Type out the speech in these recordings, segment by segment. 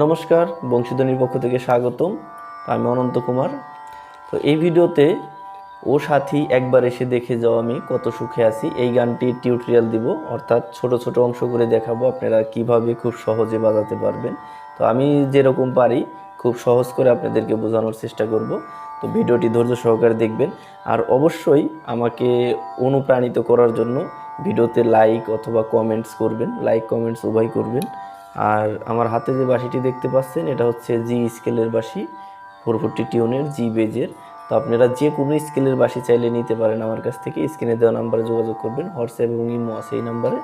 নমস্কার, বংশীধ্বনির পক্ষ থেকে স্বাগতম। আমি অনন্ত কুমার। তো এই ভিডিওতে ও সাথী একবার এসে দেখে যাও আমি কত সুখে আছি। এই গানটির টিউটোরিয়াল দিব, অর্থাৎ ছোট ছোট অংশ করে দেখাবো আপনারা কীভাবে খুব সহজে বাজাতে পারবেন। তো আমি যেরকম পারি, খুব সহজ করে আপনাদেরকে বোঝানোর চেষ্টা করব। তো ভিডিওটি ধৈর্য সহকারে দেখবেন। আর অবশ্যই আমাকে অনুপ্রাণিত করার জন্য ভিডিওতে লাইক অথবা কমেন্টস করবেন। লাইক, কমেন্টস উভয় করবেন। আর আমার হাতে যে বাঁশিটি দেখতে পাচ্ছেন, এটা হচ্ছে জি স্কেলের বাঁশি ফোর ফোরটি টিউনের জি বেজের। তো আপনারা যে কোনো স্কেলের বাঁশি চাইলে নিতে পারেন আমার কাছ থেকে। স্ক্রিনে দেওয়া নাম্বারে যোগাযোগ করবেন, হোয়াটসঅ্যাপ এবং ইমো আছে এই নাম্বারে।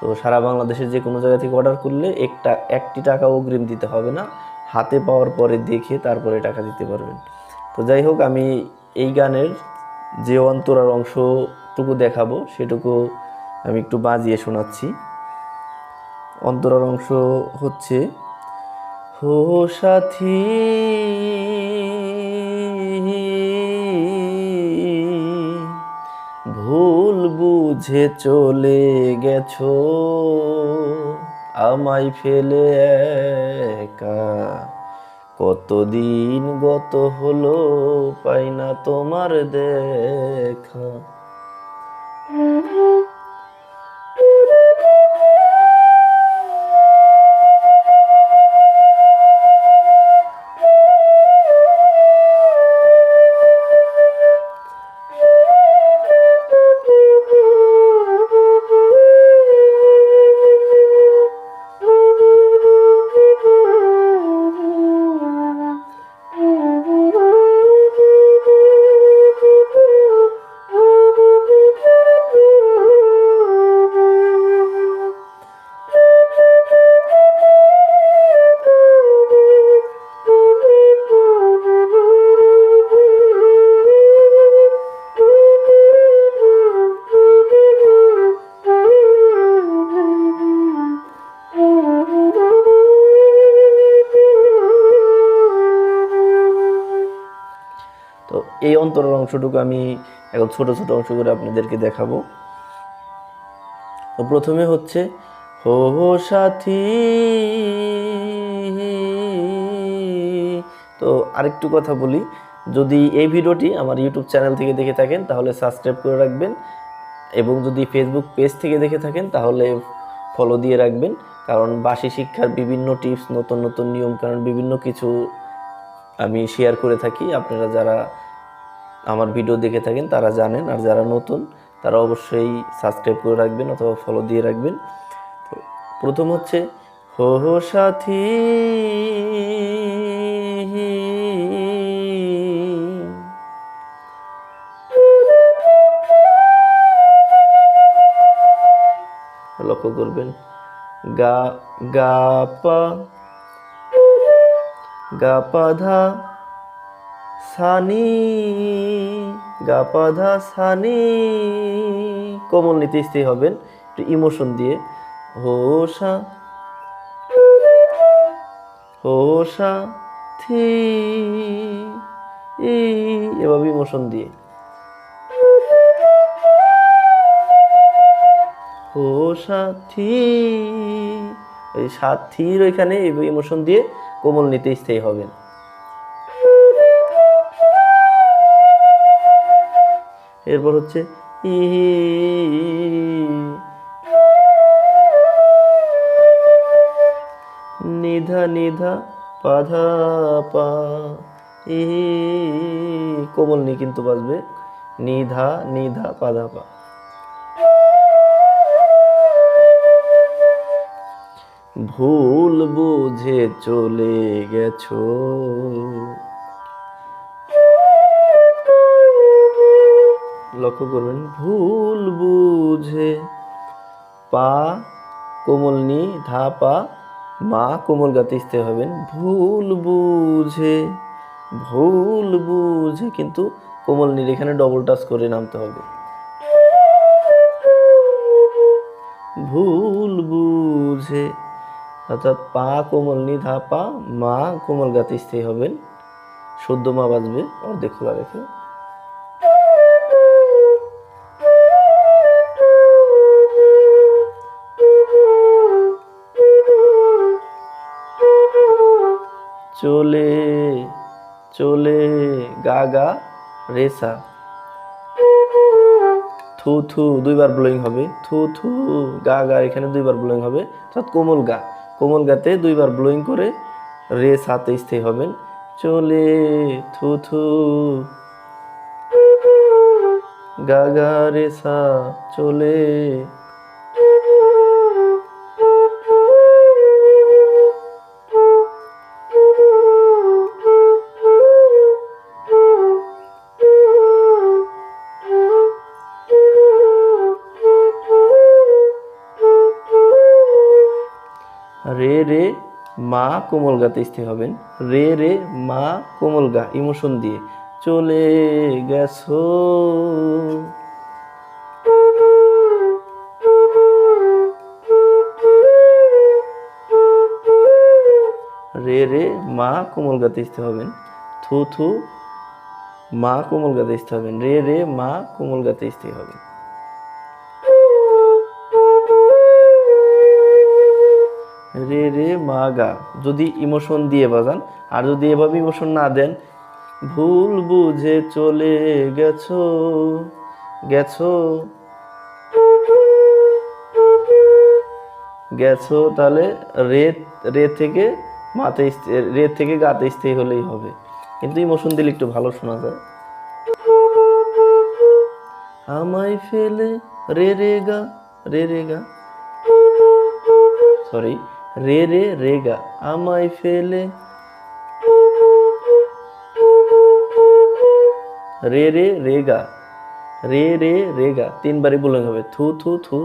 তো সারা বাংলাদেশের যে কোনো জায়গা থেকে অর্ডার করলে একটা, একটি টাকা অগ্রিম দিতে হবে না। হাতে পাওয়ার পরে দেখে তারপরে টাকা দিতে পারবেন। তো যাই হোক, আমি এই গানের যে অন্তরার অংশটুকু দেখাবো, সেটুকু আমি একটু বাজিয়ে শোনাচ্ছি। অন্তরার অংশ হচ্ছে হো সাথী। ভুল বুঝে চলে গেছো, আমায় ফেলে একা। কতদিন গত হলো পাই না তোমার দেখা। এই অন্তরের অংশটুকু আমি এখন ছোট ছোট অংশ করে আপনাদেরকে দেখাবো। তো প্রথমে হচ্ছে, হো হো, সাথী। তো আরেকটু কথা বলি, যদি এই ভিডিওটি আমার ইউটিউব চ্যানেল থেকে দেখে থাকেন, তাহলে সাবস্ক্রাইব করে রাখবেন এবং যদি ফেসবুক পেজ থেকে দেখে থাকেন, তাহলে ফলো দিয়ে রাখবেন। কারণ বাসি শিক্ষার বিভিন্ন টিপস নতুন নতুন নিয়ম, কারণ বিভিন্ন কিছু আমি শেয়ার করে থাকি। আপনারা যারা আমার ভিডিও দেখে থাকেন, তারা জানেন। আর যারা নতুন, তারা অবশ্যই সাবস্ক্রাইব করে রাখবেন অথবা ফলো দিয়ে রাখবেন। তো প্রথম হচ্ছে, হো হো, সাথী, লক্ষ্য করবেন, গা গা, পা গা, পা, ধা সানি গা পা সানি। কোমল নিতে স্থির হবেন, একটু ইমোশন দিয়ে। হোসা হোসা, থি এভাবে ইমোশন দিয়ে। ও সাথী ওই সাথীর ওইখানে ইমোশন দিয়ে কোমল নিতে স্থায়ী হবেন। এরপর হচ্ছে ই নিধা নিধা পাধা পা। ই কোমল নি কিন্তু বাজবে। নিধা নিধা পাধা পা। ভুল বুঝে চলে গেছো। লক্ষ্য করবেন, ভুল বুঝে পা কোমল নি, ধা পা, মা কোমল গাতে স্থির হবেন। ভুল বুঝে ভুল বুঝে কিন্তু কোমল নির এখানে ডবল টাচ করে নামতে হবে। ভুল বুঝে, অর্থাৎ পা কোমল নি, ধা পা, মা কোমল গাতে স্থির হবেন। শুদ্ধ মা বাজবে অর্ধেক খোলা রেখে। চলে চলে গা গা রেসা। থু থু, দুইবার ব্লোয়িং হবে। থু থু গা গা এখানে দুইবার ব্লোয়িং হবে। অর্থাৎ কোমল গা। কোমল গাতে দুইবার ব্লোয়িং করে রে সাথে স্থায়ী হবেন। চলে, থু থু গা গা রে সা চলে রে রে মা কোমল গাতে স্থির হবেন। রে রে মা কোমল গা, ইমোশন দিয়ে। চলে গেছো। রে রে মা কোমল গাতে স্থির হবেন। থু থু, মা কোমল গাতে স্থির হবেন। রে রে মা কোমল গাতে স্থির হবেন। রে রে মা গা যদি ইমোশন দিয়ে বাজান, আর যদি এভাবে ইমোশন না দেন, ভুল বুঝে চলে গেছো গেছো গেছো, তাহলে রে রে থেকে মাতে রে থেকে গাতে স্থায়ী হলেই হবে। কিন্তু ইমোশন দিলে একটু ভালো শোনা যায়। আমায় ফেলে রে রে গা, রে রে গা। সরি রে রে রে গা, আমায় ফেলে। রে রে রে গা, রে রে রে গা, তিনবারই বলতে হবে, থু থু থু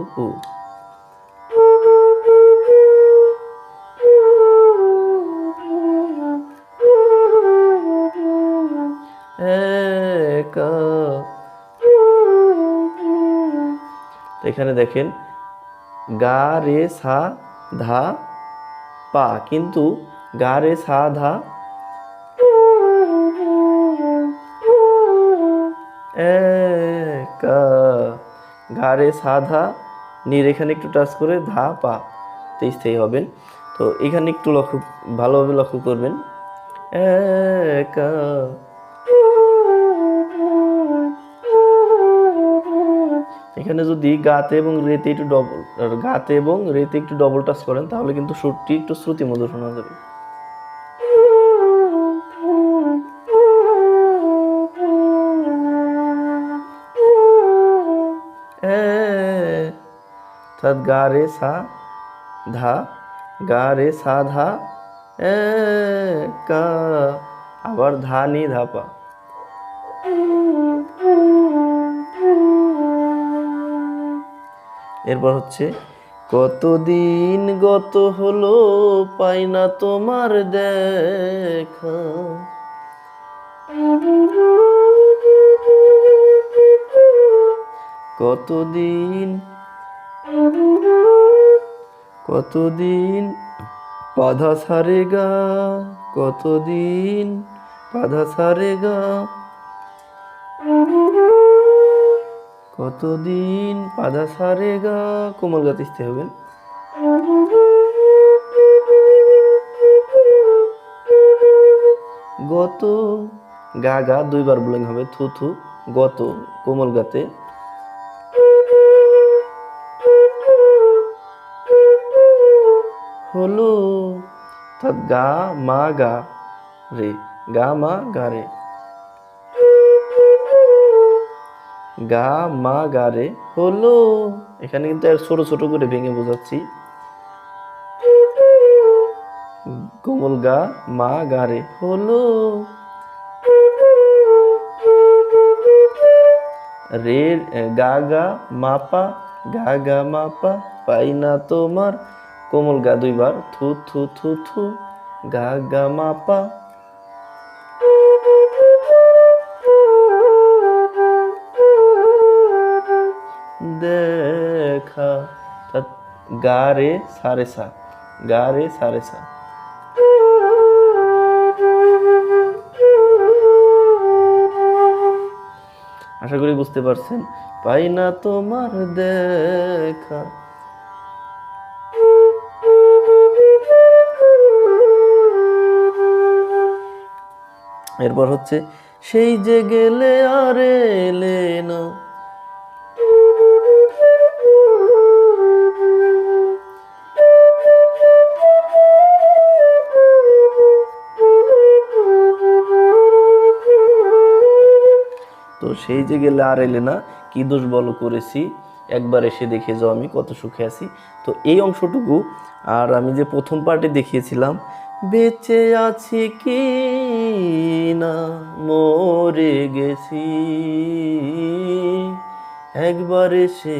তো এখানে দেখেন, গা, রে, সা, ধা পা, কিন্তু গা রে সা ধা গা রে সা ধা নির এখানে একটু টাচ করে ধা পা। তো স্থায়ী হবেন। তো এখানে একটু লক্ষ্য, ভালোভাবে লক্ষ্য করবেন। একা। এখানে যদি গাতে এবং রেতে একটু ডবল গাতে এবং রেতে একটু ডবল টাচ করেন, তাহলে কিন্তু সুরটি একটু শ্রুতি মধুর শোনা যাবে। অর্থাৎ গা রে সা ধা, গা রে সা ধা কা, আবার ধা নি ধা পা। এরপর হচ্ছে, কতদিন গত হলো পাই না তোমার দেখা। কতদিন কতদিন পাধা সারে গা, কতদিন পাধা সারে গা? কতদিন পাদা সারে গা কোমল গাতে স্থির হবেন। গত গা গা দুইবার ব্লোয়িং হবে, থু থু, গত কোমল গাতে। হলো অর্থাৎ গা মা গা রে, গা মা গা রে। গা, মা, গা রে। হলো। এখানে কিন্তু আর ছোট ছোট করে ভেঙে বোঝাচ্ছি। কোমল গা, মা, গা রে। হলো। রে, গা গা, মাপা, গা গা, মাপা, পাই না তোমার। কোমল গা দুইবার, থু থু থু থু। গা গা, মাপা গা রে সারে সা গা রে সারে সা। আশা করি বুঝতে পারছেন। পাই না তোমার দেখা। এরপর হচ্ছে, সেই যে গেলে আর এলে না। সেই যে গেলে আর এলে না, কি দোষ বলো করেছি? একবার এসে দেখে যাও আমি কত সুখে আছি। তো এই অংশটুকু আর আমি যে প্রথম পার্টে দেখিয়েছিলাম, বেঁচে আছি কি না, মরে গেছি। একবার এসে,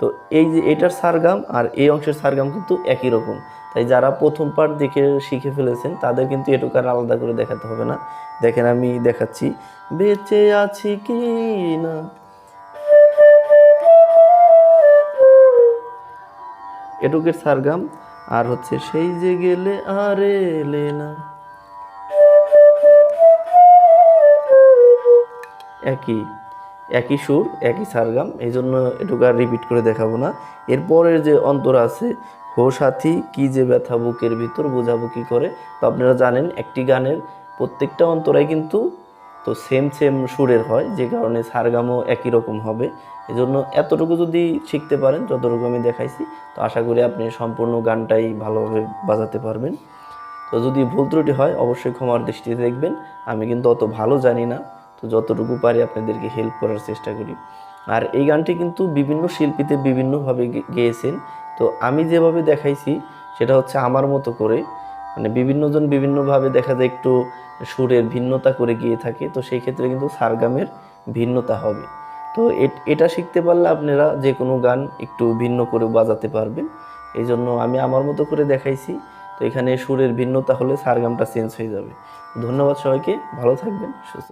তো এই যে এটার সারগাম আর এই অংশের সারগাম কিন্তু একই রকম। তাই যারা প্রথম পার্ট দেখে শিখে ফেলেছেন, তাদের কিন্তু এটুকু আর আলাদা করে দেখাতে হবে না। দেখেন আমি দেখাচ্ছি, বেঁচে আছি কি না? এটুকের সারগাম, আর হচ্ছে সেই যে গেলে আর এলে না। একই একই সুর, একই সারগাম এই জন্য এটুকু আর রিপিট করে দেখাবো না। এরপরের যে অন্তর আছে হো সাথী, কি যে ব্যথা বুকের ভিতর বোঝাবো কি করে। তো আপনারা জানেন, একটি গানের প্রত্যেকটা অন্তরাই কিন্তু তো সেম সেম সুরের হয়, যে কারণে সারগামও একই রকম হবে। এজন্য এতটুকু যদি শিখতে পারেন, যতটুকু আমি দেখাইছি, তো আশা করি আপনি সম্পূর্ণ গানটাই ভালোভাবে বাজাতে পারবেন। তো যদি ভুল ত্রুটি হয়, অবশ্যই ক্ষমার দৃষ্টিতে দেখবেন। আমি কিন্তু অত ভালো জানি না, তো যতটুকু পারি আপনাদেরকে হেল্প করার চেষ্টা করি। আর এই গানটি কিন্তু বিভিন্ন শিল্পীতে বিভিন্নভাবে গেয়েছেন। তো আমি যেভাবে দেখাইছি, সেটা হচ্ছে আমার মতো করে। মানে বিভিন্নজন বিভিন্নভাবে দেখা যায় একটু সুরের ভিন্নতা করে গিয়ে থাকে, তো সেই ক্ষেত্রে কিন্তু সারগামের ভিন্নতা হবে। তো এটা শিখতে পারলে আপনারা যে কোনো গান একটু ভিন্ন করে বাজাতে পারবেন। এই জন্য আমি আমার মতো করে দেখাইছি, তো এখানে সুরের ভিন্নতা হলে সারগামটা চেঞ্জ হয়ে যাবে। ধন্যবাদ সবাইকে, ভালো থাকবেন, সুস্থ